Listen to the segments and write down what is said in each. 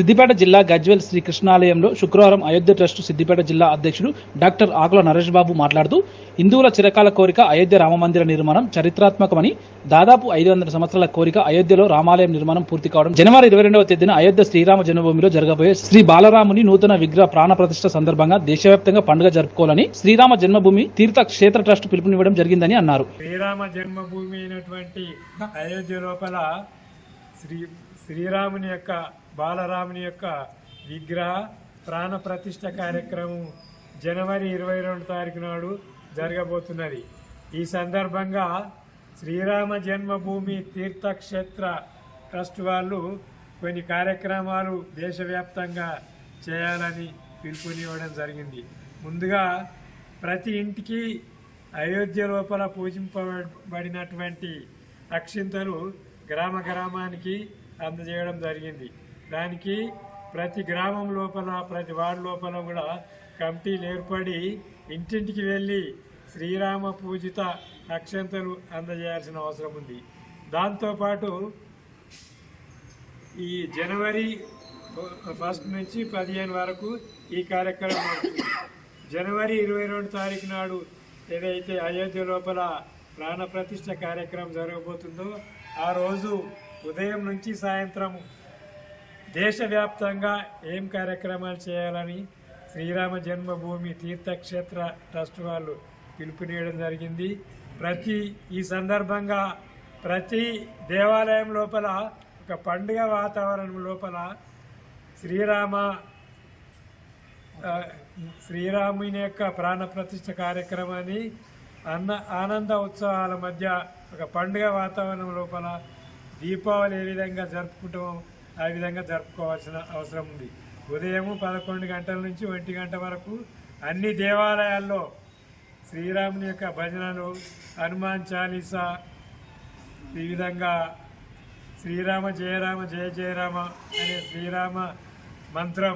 సిద్దిపేట జిల్లా గజ్వెల్ శ్రీ కృష్ణాలయంలో శుక్రవారం అయోధ్య ట్రస్ట్ సిద్దిపేట జిల్లా అధ్యక్షుడు డాక్టర్ ఆకుల నరేష్ బాబు మాట్లాడుతూ హిందువుల చిరకాల కోరిక అయోధ్య రామమందిర నిర్మాణం చరిత్రాత్మకమని దాదాపు ఐదు వందల సంవత్సరాల కోరిక అయోధ్యలో రామాలయం నిర్మాణం పూర్తి కావడం జనవరి ఇరవై రెండవ తేదీన అయోధ్య శ్రీరామ జన్మభూమిలో జరగబోయే శ్రీ బాలరాముని నూతన విగ్రహ ప్రాణ ప్రతిష్ట సందర్భంగా దేశవ్యాప్తంగా పండుగ జరుపుకోవాలని శ్రీరామ జన్మభూమి తీర్థ క్షేత్ర ట్రస్ట్ పిలుపునివ్వడం జరిగిందని అన్నారు. శ్రీరామ జన్మభూమి అయినటువంటి అయోధ్య లోపల శ్రీ శ్రీరాముని యొక్క బాలరాముని యొక్క విగ్రహ ప్రాణ ప్రతిష్ట కార్యక్రమం జనవరి ఇరవై రెండు తారీఖు నాడు జరగబోతున్నది. ఈ సందర్భంగా శ్రీరామ జన్మభూమి తీర్థక్షేత్ర ట్రస్ట్ వాళ్ళు కొన్ని కార్యక్రమాలు దేశవ్యాప్తంగా చేయాలని పిలుపునివ్వడం జరిగింది. ముందుగా ప్రతి ఇంటికి అయోధ్య లోపల పూజింపబడినటువంటి అక్షింతలు గ్రామ గ్రామానికి అందజేయడం జరిగింది. దానికి ప్రతి గ్రామం లోపల ప్రతి వార్డు లోపల కూడా కమిటీలు ఏర్పడి ఇంటింటికి వెళ్ళి శ్రీరామ పూజిత అక్షంతలు అందజేయాల్సిన అవసరం ఉంది. దాంతోపాటు ఈ జనవరి ఫస్ట్ నుంచి పదిహేను వరకు ఈ కార్యక్రమం జనవరి ఇరవై రెండు తారీఖు నాడు ఏదైతే అయోధ్య లోపల ప్రాణప్రతిష్ఠ కార్యక్రమం జరగబోతుందో ఆ రోజు ఉదయం నుంచి సాయంత్రం దేశవ్యాప్తంగా ఏం కార్యక్రమాలు చేయాలని శ్రీరామ జన్మభూమి తీర్థక్షేత్ర ట్రస్ట్ వాళ్ళు పిలుపునియడం జరిగింది. ప్రతి ఈ సందర్భంగా ప్రతి దేవాలయం లోపల ఒక పండుగ వాతావరణం లోపల శ్రీరామ శ్రీరాముని యొక్క ప్రాణ ప్రతిష్ఠ కార్యక్రమాన్ని అన్న ఆనంద ఉత్సవాల మధ్య ఒక పండుగ వాతావరణం లోపల దీపావళి ఏ విధంగా జరుపుకుంటామో ఆ విధంగా జరుపుకోవాల్సిన అవసరం ఉంది. ఉదయం పదకొండు గంటల నుంచి ఒంటి గంట వరకు అన్ని దేవాలయాల్లో శ్రీరాముని యొక్క భజనలు హనుమాన్ చాలీసా ఈ విధంగా శ్రీరామ జయరామ జయ జయరామ అనే శ్రీరామ మంత్రం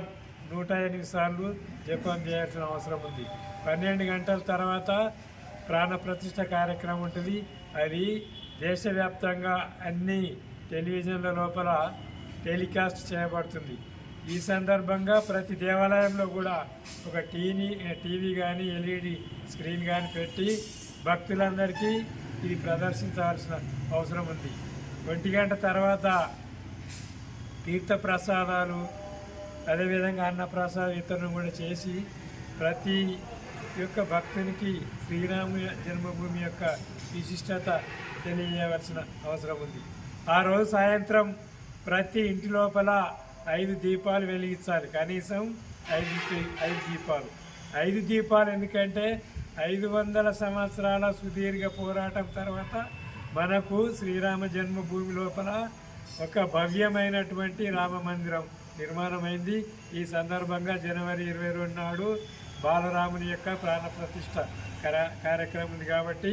నూట ఎనిమిది సార్లు జపం చేయాల్సిన అవసరం ఉంది. పన్నెండు గంటల తర్వాత ప్రాణప్రతిష్ట కార్యక్రమం ఉంటుంది. అది దేశవ్యాప్తంగా అన్ని టెలివిజన్ల లోపల టెలికాస్ట్ చేయబడుతుంది. ఈ సందర్భంగా ప్రతి దేవాలయంలో కూడా ఒక టీవీ టీవీ కానీ ఎల్ఈడి స్క్రీన్ కానీ పెట్టి భక్తులందరికీ ఇది ప్రదర్శించాల్సిన అవసరం ఉంది. ఒంటి గంట తర్వాత తీర్థ ప్రసాదాలు అదేవిధంగా అన్నప్రసాద వితరణ కూడా చేసి ప్రతి యొక్క భక్తునికి శ్రీరామ జన్మభూమి యొక్క విశిష్టత తెలియజేయవలసిన అవసరం ఉంది. ఆ రోజు సాయంత్రం ప్రతి ఇంటి లోపల ఐదు దీపాలు వెలిగించాలి. కనీసం ఐదు ఐదు దీపాలు. ఐదు దీపాలు ఎందుకంటే ఐదు వందల సంవత్సరాల సుదీర్ఘ పోరాటం తర్వాత మనకు శ్రీరామ జన్మభూమి లోపల ఒక భవ్యమైనటువంటి రామ మందిరం నిర్మాణమైంది. ఈ సందర్భంగా జనవరి ఇరవై రెండు నాడు బాలరాముని యొక్క ప్రాణప్రతిష్ట కార్యక్రమం ఉంది కాబట్టి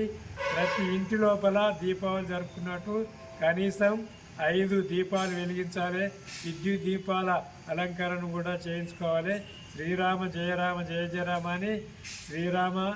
ప్రతి ఇంటి లోపల దీపావళి జరుపుకున్నట్టు కనీసం ఐదు దీపాలు వెలిగించాలి. విద్యుత్ దీపాల అలంకరణ కూడా చేయించుకోవాలి. శ్రీరామ జయరామ జయ జయరామ అని శ్రీరామ